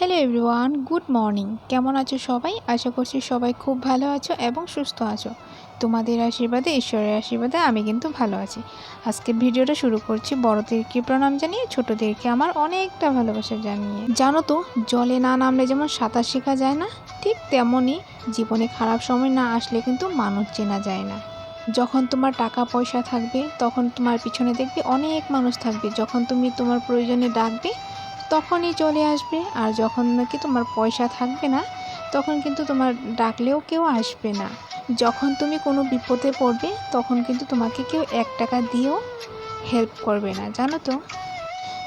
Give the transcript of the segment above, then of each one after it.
Hello everyone good morning কেমন আছো সবাই? আশা করছি সবাই খুব ভালো আছো এবং সুস্থ আছো। তোমাদের আশীর্বাদে, ঈশ্বরের আশীর্বাদে আমি কিন্তু ভালো আছি। আজকের ভিডিওটা শুরু করছি বড়দেরকে প্রণাম জানিয়ে, ছোটদেরকে আমার অনেকটা ভালোবাসা জানিয়ে। জানো তো, জলে না নামলে যেমন সাঁতার শেখা যায় না, ঠিক তেমনই জীবনে খারাপ সময় না আসলে কিন্তু মানুষ চেনা যায় না। যখন তোমার টাকা পয়সা থাকবে, তখন তোমার পিছনে দেখবে অনেক মানুষ থাকবে। যখন তুমি তোমার প্রয়োজনে ডাকবে তখনই চলে আসবে। আর যখন নাকি তোমার পয়সা থাকবে না, তখন কিন্তু তোমার ডাকলেও কেউ আসবে না। যখন তুমি কোনো বিপদে পড়বে, তখন কিন্তু তোমাকে কেউ এক টাকা দিয়েও হেল্প করবে না। জানো তো?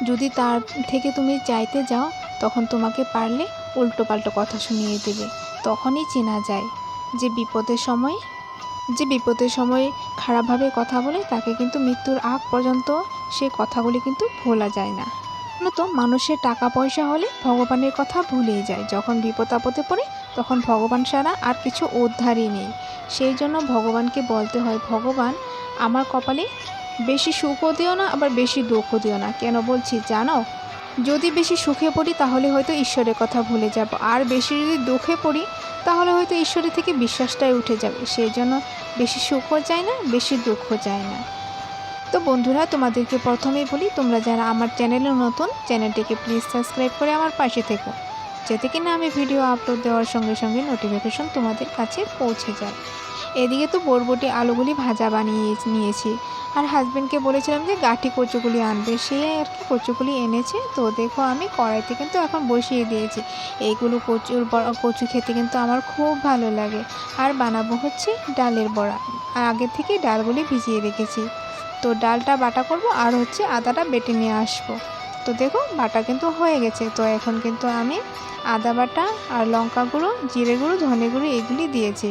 যদি তার থেকে তুমি চাইতে যাও, তখন তোমাকে পারলে উল্টো পাল্টো কথা শুনিয়ে দেবে। তখনই চেনা যায় যে বিপদের সময়, যে বিপদের সময় খারাপভাবে কথা বলে, তাকে কিন্তু মৃত্যুর আগ পর্যন্ত সে কথাগুলি কিন্তু ভোলা যায় না। তো মানুষের টাকা পয়সা হলে ভগবানের কথা ভুলেই যায়। যখন বিপদ আপদে পড়ে, তখন ভগবান ছাড়া আর কিছু উদ্ধারই নেই। সেই জন্য ভগবানকে বলতে হয়, ভগবান, আমার কপালে বেশি সুখও দিও না, আবার বেশি দুঃখও দিও না। কেন বলছি? জানো? যদি বেশি সুখে পড়ি, তাহলে হয়তো ঈশ্বরের কথা ভুলে যাব। আর বেশি যদি দুঃখে পড়ি, তাহলে হয়তো ঈশ্বরের থেকে বিশ্বাসটাই উঠে যাবে। সেই জন্য বেশি সুখও চায় না, বেশি দুঃখ চায় না। তো বন্ধুরা, তোমাদেরকে প্রথমেই বলি, তোমরা যারা আমার চ্যানেলে নতুন, চ্যানেলটিকে প্লিজ সাবস্ক্রাইব করে আমার পাশে থেকো, যাতে কিনা আমি ভিডিও আপলোড দেওয়ার সঙ্গে সঙ্গে নোটিফিকেশন তোমাদের কাছে পৌঁছে যায়। এদিকে তো বরবটি আলুগুলি ভাজা বানিয়ে নিয়েছি, আর হাজব্যান্ডকে বলেছিলাম যে গাঠি কচুগুলি আনবে, সে আর কি কচুগুলি এনেছে। তো দেখো, আমি কড়াইতে কিন্তু এখন বসিয়ে দিয়েছি। এইগুলো কচুর কচু খেতে কিন্তু আমার খুব ভালো লাগে। আর বানাবো হচ্ছে ডালের বড়া আর আগে থেকে ডালগুলি ভিজিয়ে রেখেছি। তো ডালটা বাটা করব আর হচ্ছে আদাটা বেটে নিয়ে আসব। তো দেখো বাটা কিন্তু হয়ে গেছে। তো এখন কিন্তু আমি আদা বাটা আর লঙ্কা গুঁড়ো, জিরে গুঁড়ো, ধনে গুঁড়ো এগুলি দিয়েছি।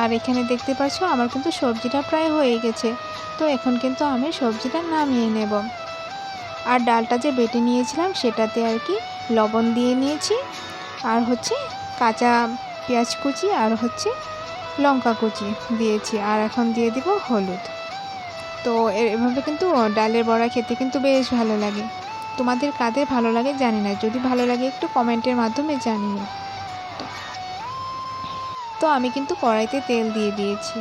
আর এখানে দেখতে পাচ্ছ আমার কিন্তু সবজিটা প্রায় হয়ে গেছে। তো এখন কিন্তু আমি সবজিটা নামিয়ে নেব। আর ডালটা যে বেটে নিয়েছিলাম সেটাতে আর কি লবণ দিয়ে নিয়েছি। আর হচ্ছে কাঁচা পেঁয়াজ কুচি আর হচ্ছে লঙ্কা কুচি দিয়েছি। আর এখন দিয়ে দিব হলুদ। তো এভাবে কিন্তু ডালের বড়া খেতে কিন্তু বেশ ভালো লাগে। তোমাদের কাদের ভালো লাগে জানি না, যদি ভালো লাগে একটু কমেন্টের মাধ্যমে জানিও। তো আমি কিন্তু কড়াইতে তেল দিয়ে দিয়েছি।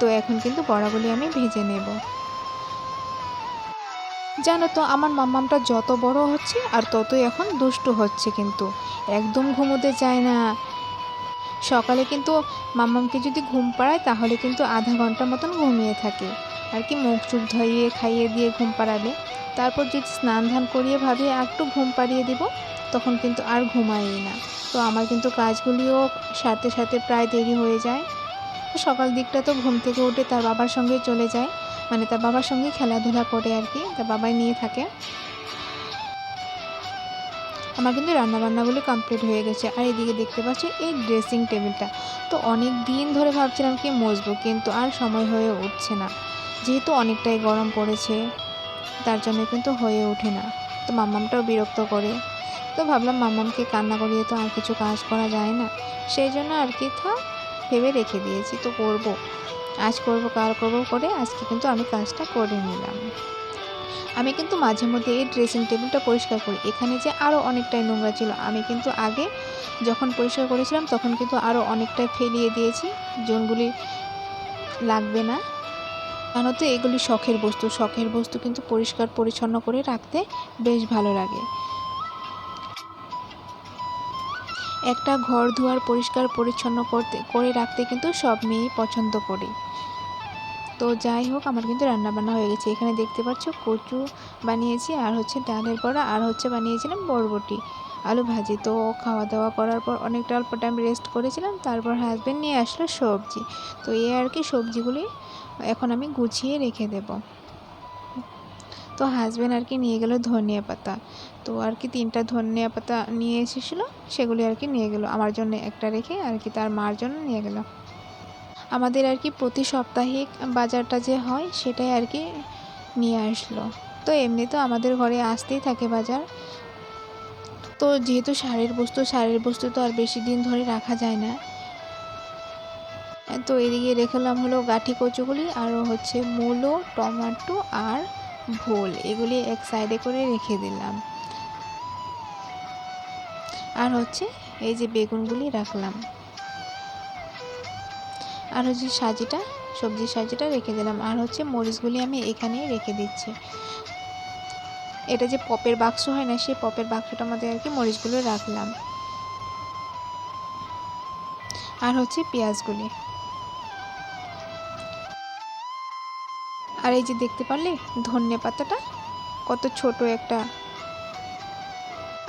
তো এখন কিন্তু বড়াগুলি আমি ভেজে নেব। জানো তো, আমার মাম্মামটা যত বড় হচ্ছে আর ততই এখন দুষ্টু হচ্ছে কিন্তু। একদম ঘুমোতে চায় না সকালে কিন্তু মাম্মামকে যদি ঘুম পাড়ায়, তাহলে কিন্তু আধা ঘণ্টা মতন ঘুমিয়ে থাকে। আর কি মুখ চুখ ধরিয়ে খাইয়ে দিয়ে ঘুম পাড়াবে। তারপর যদি স্নান ধান করিয়ে ভাবি একটু ঘুম পাড়িয়ে দেব, তখন কিন্তু আর ঘুমাই না। তো আমার কিন্তু কাজগুলিও সাথে সাথে প্রায় দেরি হয়ে যায়। সকাল দিকটা তো ঘুম থেকে উঠে তার বাবার সঙ্গে চলে যায়। মানে তার বাবার সঙ্গে খেলাধুলা করে আর কি, তার বাবাই নিয়ে থাকে। আমার কিন্তু রান্নাবান্নাগুলি কমপ্লিট হয়ে গেছে। আর এদিকে দেখতে পাচ্ছি এই ড্রেসিং টেবিলটা তো অনেক দিন ধরে ভাবছিলাম কি মজবো, কিন্তু আর সময় হয়ে উঠছে না। যেহেতু অনেকটাই গরম পড়েছে, তার জন্য কিন্তু হয়ে ওঠে না। তো মাম্মামটাও বিরক্ত করে। তো ভাবলাম মাম্মামকে কান্না করিয়ে তো আর কিছু কাজ করা যায় না। সেই জন্য আর কি থাক ভেবে রেখে দিয়েছি। তো করব। আজ করব, কাল করব করে আজকে কিন্তু আমি কাজটা করে নিলাম। আমি কিন্তু মাঝে মধ্যে এই ড্রেসিং টেবিলটা পরিষ্কার করি। এখানে যে আরও অনেকটাই নোংরা ছিল, আমি কিন্তু আগে যখন পরিষ্কার করেছিলাম তখন কিন্তু আরও অনেকটাই ফেলিয়ে দিয়েছি, জোনগুলি লাগবে না। জানো তো এগুলি শখের বস্তু শখের বস্তু কিন্তু পরিষ্কার পরিচ্ছন্ন করে রাখতে বেশ ভালো লাগে। একটা ঘর ধোয়ার পরিষ্কার পরিচ্ছন্ন করতে, করে রাখতে কিন্তু সব মেয়েই পছন্দ করে। তো যাই হোক, আমার কিন্তু রান্নাবান্না হয়ে গেছে। এখানে দেখতে পাচ্ছ কচু বানিয়েছি, আর হচ্ছে ডালের বড়া, আর হচ্ছে বানিয়েছিলাম বরবটি, আলু ভাজি। তো খাওয়া দাওয়া করার পর অনেকটা অল্প টাইম রেস্ট করেছিলাম, তারপর হাজব্যান্ড নিয়ে আসলো সবজি। তো এই আর কি সবজিগুলি এখন আমি গুছিয়ে রেখে দেব। তো হাজব্যান্ড আর কি নিয়ে গেল ধনিয়া পাতা। তো আর কি তিনটা ধনিয়া পাতা নিয়ে এসেছিল, সেগুলি আর কি নিয়ে গেলো। আমার জন্য একটা রেখে আর কি তার মার জন্য নিয়ে গেল। আমাদের আর কি প্রতি সাপ্তাহিক বাজারটা যে হয়, সেটাই আর কি নিয়ে আসলো। তো এমনি তো আমাদের ঘরে আসতেই থাকে বাজার। তো যেহেতু সারের বস্তু সারের বস্তু তো আর বেশি দিন ধরে রাখা যায় না। তো এদিকে রেখেলাম হলো গাঠি কচুগুলি আরও হচ্ছে মূলো, টমাটো আর ভোল, এগুলি এক সাইডে করে রেখে দিলাম। আর হচ্ছে এই যে বেগুনগুলি রাখলাম। আর হচ্ছে সাজিটা, সবজির সাজিটা রেখে দিলাম। আর হচ্ছে মরিচগুলি আমি এখানেই রেখে দিচ্ছি। এটা যে পপের বাক্স হয় না, সেই পপের বাক্সটার মধ্যে আর কি মরিচগুলো রাখলাম। আর হচ্ছে পেঁয়াজগুলি। আর এই যে দেখতে পারলে ধনে পাতাটা কত ছোট একটা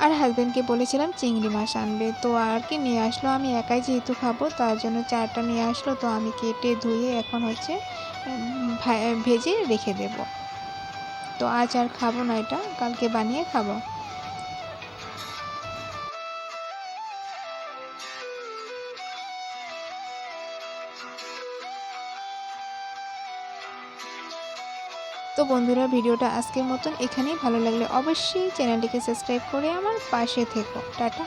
আর হাজব্যান্ডকে বলেছিলাম চিংড়ি মাছ আনবে। তো আর কি নিয়ে আসলো, আমি একাই যেহেতু খাব, তার জন্য চারটা নিয়ে আসলো। তো আমি কেটে ধুয়ে এখন হচ্ছে ভেজে রেখে দেব। তো আজ আর খাব না এটা, কালকে বানিয়ে খাব। তো বন্ধুরা, ভিডিওটা আজকের মতন এখানেই। ভালো লাগলে অবশ্যই চ্যানেলটিকে সাবস্ক্রাইব করে আমার পাশে থেকো। টাটা।